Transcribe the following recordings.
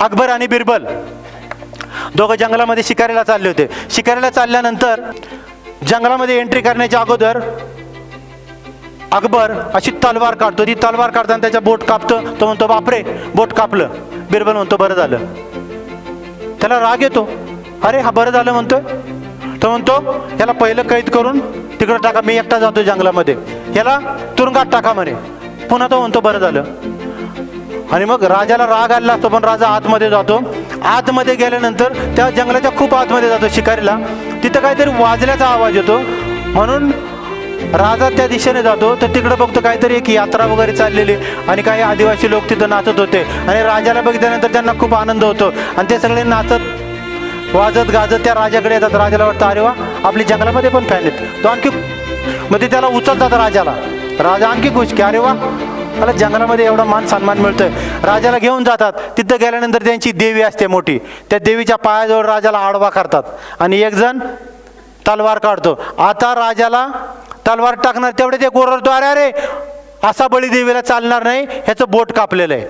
अकबर आणि बिरबल. दोघं जंगलामध्ये शिकारीला चालले होते. शिकारीला चालल्यानंतर जंगलामध्ये एंट्री करण्याच्या अगोदर अकबर अशी तलवार काढतो. ती तलवार काढताना त्याचा बोट कापतं. तो म्हणतो बापरे बोट कापलं. बिरबल म्हणतो बरं झालं. त्याला राग येतो. अरे हा बरं झालं म्हणतोय. तो म्हणतो याला पहिलं कैद करून तिकडं टाका. मी एकटा जातो जंगलामध्ये. याला तुरुंगात टाका म्हणे. पुन्हा तो म्हणतो बरं झालं. आणि मग राजाला राग आलेला असतो पण राजा आतमध्ये जातो. आतमध्ये गेल्यानंतर त्या जंगलाच्या खूप आतमध्ये जातो शिकारीला. तिथं काहीतरी वाजल्याचा आवाज येतो. म्हणून राजा त्या दिशेने जातो. तर तिकडं बघतो काहीतरी एक यात्रा वगैरे चाललेली आणि काही आदिवासी लोक तिथं नाचत होते. आणि राजाला बघितल्यानंतर त्यांना खूप आनंद होतो. आणि ते सगळे नाचत वाजत गाजत त्या राजाकडे येतात. राजाला वाटतं अरे वा आपली जंगलामध्ये पण फॅन आहेत. तो आणखी मग ते त्याला उचलतात राजाला. राजा आणखी खुश की अरे वा मला जंगलामध्ये एवढा मान सन्मान मिळतोय. राजाला घेऊन जातात. तिथं गेल्यानंतर त्यांची देवी असते मोठी. त्या देवीच्या पायाजवळ राजाला आडवा करतात. आणि एक जण तलवार काढतो. आता राजाला तलवार टाकणार तेवढे ते ओरडतो अरे अरे असा बळी देवीला चालणार नाही. ह्याचं बोट कापलेलं आहे.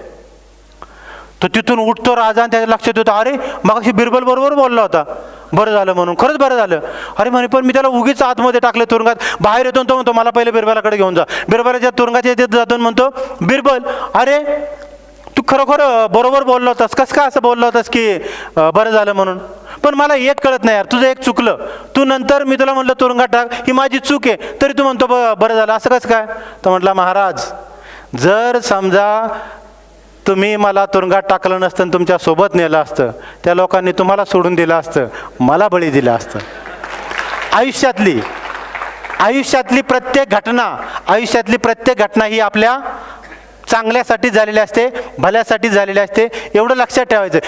तो तिथून उठतो राजा आणि त्याच्या लक्षात येतो अरे मग बिरबल बरोबर बोलला होता. बरं झालं म्हणून खरंच बरं झालं. अरे म्हणे पण मी त्याला उगीच आतमध्ये टाकलं तुरुंगात. बाहेर येतो तो म्हणतो मला पहिले बिरबलाकडे घेऊन जा. बिरबलाच्या तुरुंगाच्या इथे जातो म्हणतो बिरबल अरे तू खरोखर बरोबर बोललो होतास. कसं काय असं बोललो होतास की बरं झालं म्हणून? पण मला एक कळत नाही यार. तुझं एक चुकलं. तू नंतर मी तुला म्हटलं तुरुंगात टाक. ही माझी चूक आहे. तरी तू म्हणतो "ब- बरं झालं. असं कसं काय? तर म्हटला महाराज जर समजा तुम्ही मला तुरुंगात टाकलं नसतं आणि तुमच्यासोबत नेलं असतं त्या लोकांनी तुम्हाला सोडून दिलं असतं मला बळी दिलं असतं. आयुष्यातली आयुष्यातली प्रत्येक घटना आयुष्यातली प्रत्येक घटना ही आपल्या चांगल्यासाठी झालेली असते भल्यासाठी झालेली असते एवढं लक्षात ठेवायचं.